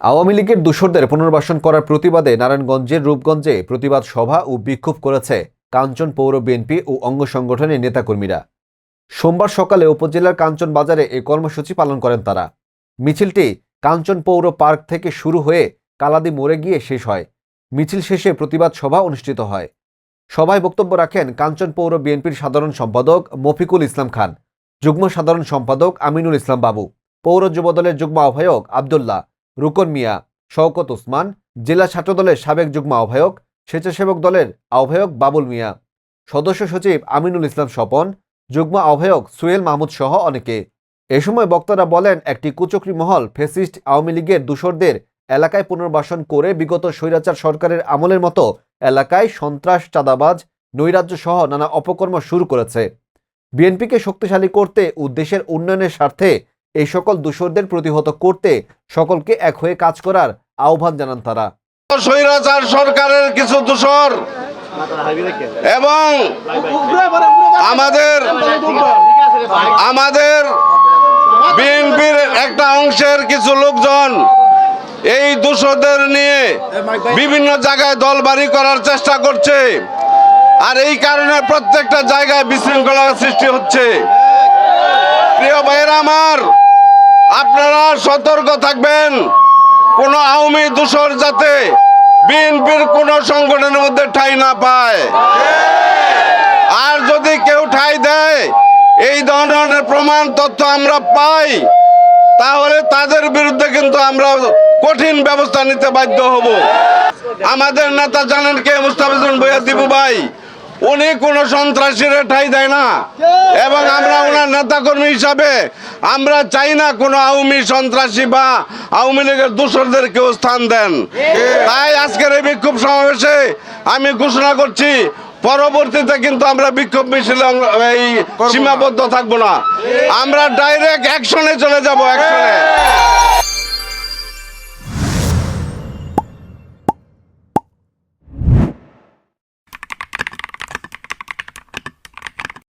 আওয়ামী লীগের দূষরদের পুনর্বাসন করার প্রতিবাদে নারায়ণগঞ্জের রূপগঞ্জে প্রতিবাদ সভা ও বিক্ষোভ করেছে কাঞ্চন পৌর বিএনপি ও অঙ্গ সংগঠনের নেতাকর্মীরা। সোমবার সকালে উপজেলার কাঞ্চন বাজারে এই কর্মসূচি পালন করেন তারা। মিছিলটি কাঞ্চন পৌর পার্ক থেকে শুরু হয়ে কালাদি মোড়ে গিয়ে শেষ হয়। মিছিল শেষে প্রতিবাদ সভা অনুষ্ঠিত হয়। সভায় বক্তব্য রাখেন কাঞ্চন পৌর বিএনপির সাধারণ সম্পাদক মফিকুল ইসলাম খান, যুগ্ম সাধারণ সম্পাদক আমিনুল ইসলাম বাবু, পৌর যুবদলের যুগ্ম আহ্বায়ক আবদুল্লাহ রুকন মিয়া, শওকত ওসমান, জেলা ছাত্রদলের সাবেক যুগ্ম আহ্বায়ক, স্বেচ্ছাসেবক দলের আহ্বায়ক বাবুল মিয়া, সদস্য সচিব আমিনুল ইসলাম স্বপন, যুগ্ম আহ্বায়ক সুয়েল মাহমুদ সহ অনেকে। এ সময় বক্তারা বলেন, একটি কুচক্রী মহল ফেসিস্ট আওয়ামী লীগের দূষরদের এলাকায় পুনর্বাসন করে বিগত স্বৈরাচার সরকারের আমলের মতো এলাকায় সন্ত্রাস, চাঁদাবাজ, নৈরাজ্য সহ নানা অপকর্ম শুরু করেছে। বিএনপিকে শক্তিশালী করতে ও দেশের উন্নয়নের স্বার্থে এই সকল দূষরদের প্রতিহত করতে সকলকে এক হয়ে কাজ করার আহ্বান জানান তারা। স্বৈরাচার সরকারের কিছু দূষর এবং আমাদের আমাদের বিএনপির একটা অংশের কিছু লোকজন এই দূষরদের নিয়ে বিভিন্ন জায়গায় দলবাড়ি করার চেষ্টা করছে। আর এই কারণে প্রত্যেকটা জায়গায় বিশৃঙ্খলার সৃষ্টি হচ্ছে। প্রিয় ভাইয়েরা আমার, আপনারা সতর্ক থাকবেন। কোন আওয়ামী দূষর যাতে বিএনপির কোন সংগঠনের মধ্যে ঠাই না পায়। আর যদি কেউ ঠাই দেয়, এই ধরনের প্রমাণ তথ্য আমরা পাই, তাহলে তাদের বিরুদ্ধে কিন্তু আমরা কঠিন ব্যবস্থা নিতে বাধ্য হব। আমাদের নেতা জানেন কে মুস্তাফিজুল ভৈয়া দিবু ভাই? উনি কোনো সন্ত্রাসীর ঠাই দেয় না। এবং আমরা ওনার নেতাকর্মী হিসাবে আমরা চাই না কোনো আওয়ামী সন্ত্রাসী বা আওয়ামী লীগের দূষরদের কেউ স্থান দেন। তাই আজকের এই বিক্ষোভ সমাবেশে আমি ঘোষণা করছি, পরবর্তীতে কিন্তু আমরা বিক্ষোভ মিছিল এই সীমাবদ্ধ থাকব না। আমরা ডাইরেক্ট অ্যাকশনে চলে যাব অ্যাকশনে